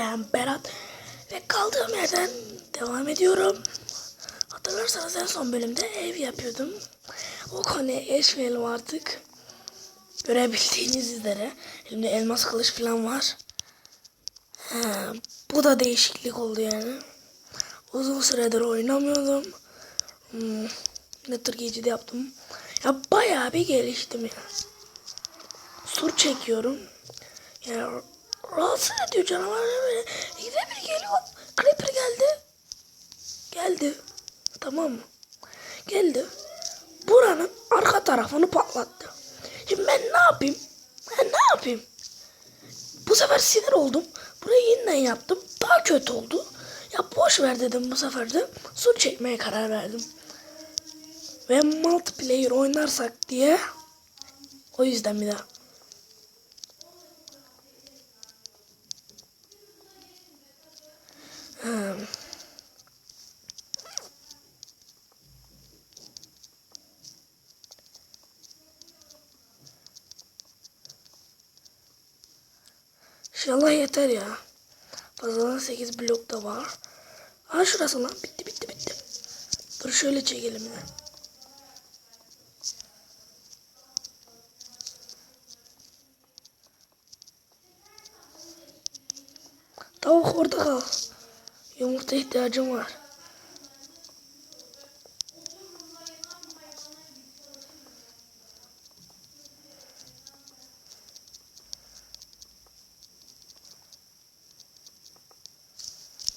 ben Berat ve kaldığım yerden devam ediyorum. Hatırlarsanız en son bölümde ev yapıyordum. O konuya geçmeyelim artık. Görebildiğiniz üzere elimde elmas kılıç falan var. Ha, bu da değişiklik oldu yani. Uzun süredir oynamıyordum. Hmm, Nether Gage'i de yaptım. Ya bayağı bir geliştim ya. Sur çekiyorum. Yani rahatsız ediyor böyle. İkide bir geliyor. Creeper geldi. Geldi. Tamam mı? Geldi. Buranın arka tarafını patlattı. Şimdi ben ne yapayım? Ben ne yapayım? Bu sefer sinir oldum. Burayı yeniden yaptım. Daha kötü oldu. Ya boş ver dedim bu sefer de. Sur çekmeye karar verdim. Ve multiplayer oynarsak diye o yüzden bir daha. Hmm. İnşallah yeter ya. Fazladan 8 blok da var. Ha şurası lan. Bitti bitti bitti. Dur şöyle çekelim ya. Tavuk orada kal. Yumurta ihtiyacım var.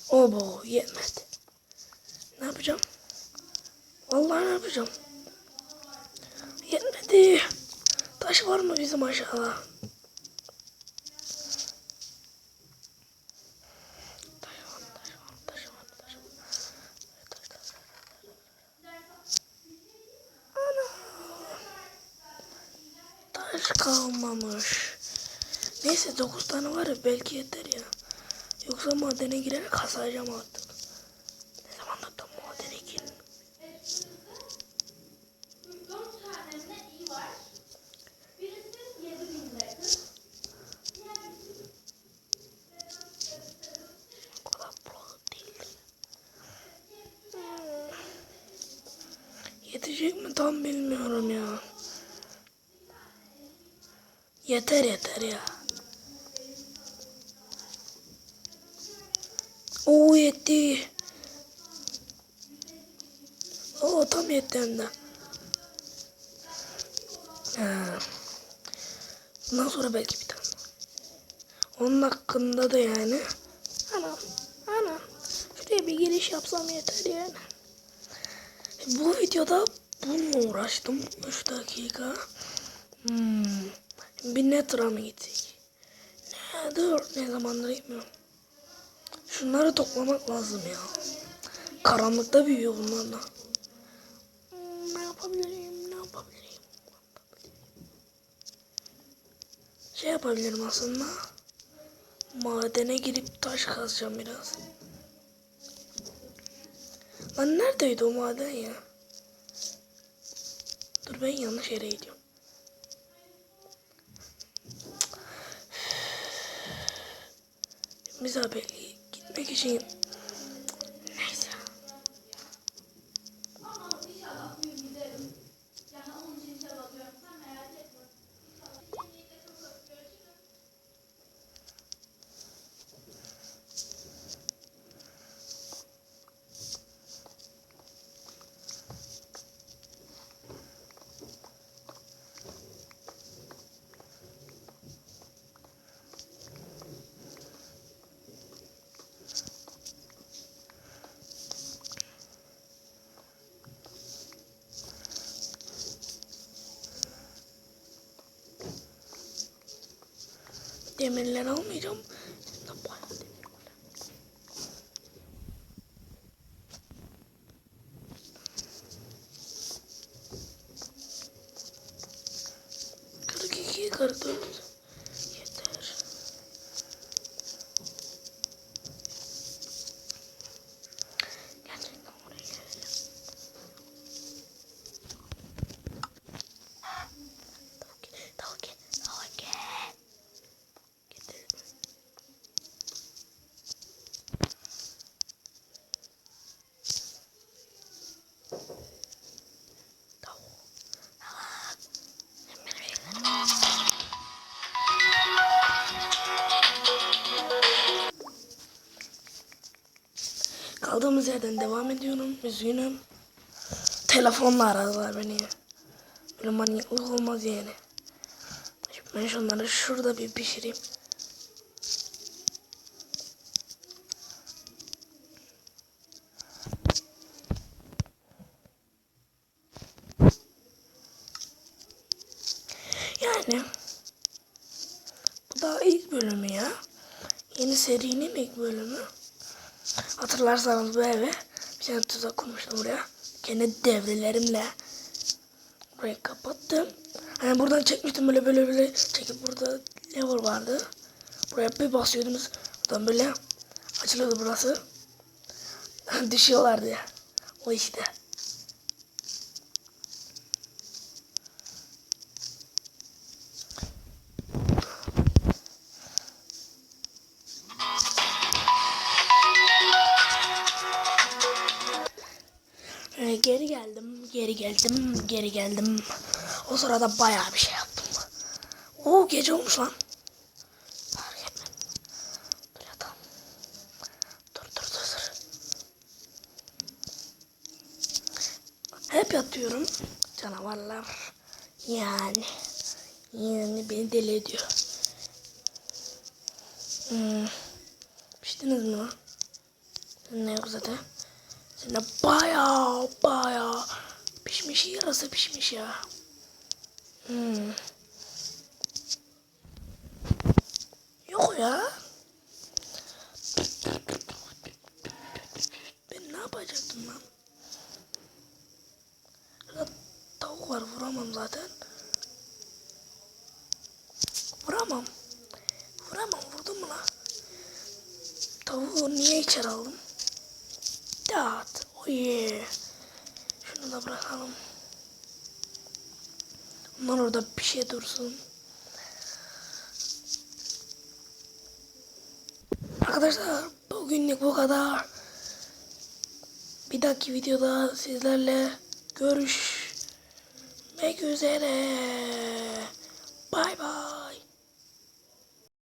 Obo yetmedi. Ne yapacağım? Vallahi ne yapacağım? Yetmedi. Taş var mı bizim aşağıda? Taş var, taş var, taş var, taş var. Taş, taş, taş. Ana. Taş kalmamış. Neyse 9 tane var ya belki yeter ya. Yoksa madene girerek kasacağım artık. Ne zaman da madene girin. Tane. Yetecek mi tam bilmiyorum ya. Yeter yeter ya. Oo yetti. Oo tam yetti hem de. Bundan sonra belki bir tane. Onun hakkında da yani. Anam. Anam. Şuraya bir giriş yapsam yeter yani. Bu videoda bununla uğraştım. 3 dakika. Hmm. Bir netra mı gitsek? Ne, dur. Ne zamandır gitmiyorum. Şunları toplamak lazım ya. Karanlıkta büyüyor bunlar da. Hmm, ne yapabilirim? Ne yapabilirim? Şey yapabilirim aslında. Madene girip taş kazacağım biraz. Lan neredeydi o maden ya? Dur ben yanlış yere gidiyorum. Misafirliğe gitmek için ये मिल ले रहा हूँ मेरे कर दो। Kaldığımız yerden devam ediyorum. Üzgünüm. Telefonla aradılar beni. Böyle manyaklık olmaz yani. Şimdi ben şunları şurada bir pişireyim. Yani bu da ilk bölümü ya. Yeni serinin ilk bölümü. Hatırlarsanız bu eve bir tane tuzak kurmuştum buraya. Kendi devrelerimle burayı kapattım. Hani buradan çekmiştim böyle böyle böyle çekip burada lever vardı. Buraya bir basıyordunuz. Buradan böyle açılıyordu burası. Düşüyorlardı ya. O işte. Geri geldim, geri geldim, geri geldim. O sırada bayağı bir şey yaptım. Oo gece olmuş lan. Dur. Dur dur dur dur. Hep yatıyorum. Canavarlar. Yani. Yani beni deli ediyor. Hmm. Piştiniz mi lan? Ne yok zaten. De baya baya pişmiş yarası pişmiş ya. Hmm. Yok ya. Ben ne yapacaktım lan? Tavuk var vuramam zaten. Vuramam. Vuramam vurdum mu lan? Tavuğu niye içeri aldım? Dağıt. Oh yeah. Şunu da bırakalım. Bunlar orada bir şey dursun. Arkadaşlar bugünlük bu kadar. Bir dahaki videoda sizlerle görüşmek üzere. Bay bay.